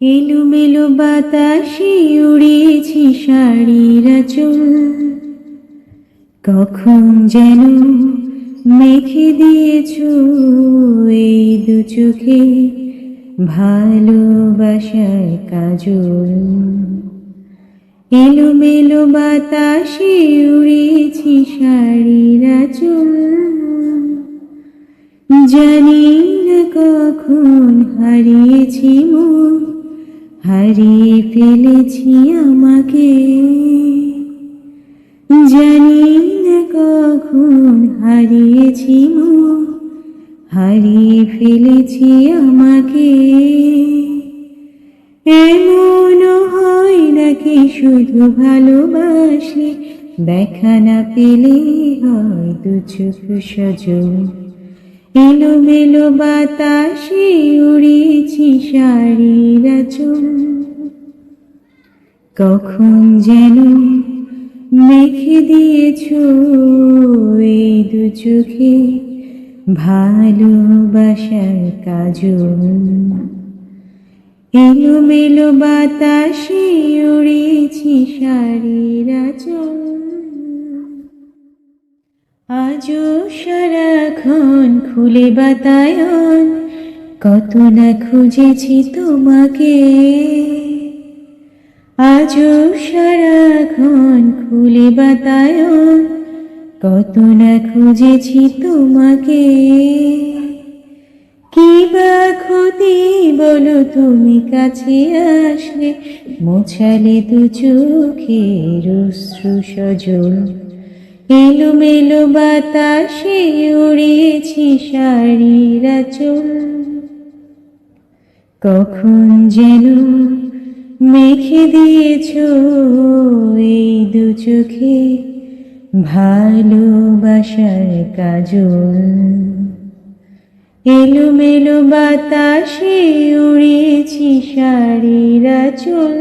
এলোমেলো বাতাসে উড়িয়েছি শাড়ির চুল কখন যেন মেখে দিয়েছ এই দু চোখে ভালোবাসার কাজল। এলোমেলো বাতাসে উড়িয়েছি শাড়ির চুল জানি না কখন হারিয়েছি মন। হারিয়ে ফেলেছি আমাকে। জানি না কখন হারিয়েছি হারিয়ে ফেলেছি আমাকে। এমন হয় নাকি শুধু ভালোবাসলে, দেখা না পেলে হয় দু চোখ সজল এলোমেলো বাতাসে উড়িয়েছি শাড়ির চুল কখন যেন মেখে দিয়েছ এই দু চোখে ভালোবাসার কাজল। এলোমেলো বাতাসে উড়িয়েছি শাড়ির চুল আজও সারাক্ষণ খুলে বাতায়ন, কত না খুঁজেছি তোমাকে। আজও সারাক্ষণ খুলে বাতায়ন, কত না খুঁজেছি তোমাকে। কি বা ক্ষতি বলো তুমি কাছে আসলে, মোছালে দু চোখের অশ্রু সজল। এলোমেলো বাতাসে উড়িয়েছি শাড়ির চুল কখন যেন মেখে দিয়েছ এই দু চোখে ভালোবাসার কাজল। এলোমেলো বাতাসে উড়িয়েছি শাড়ির চুল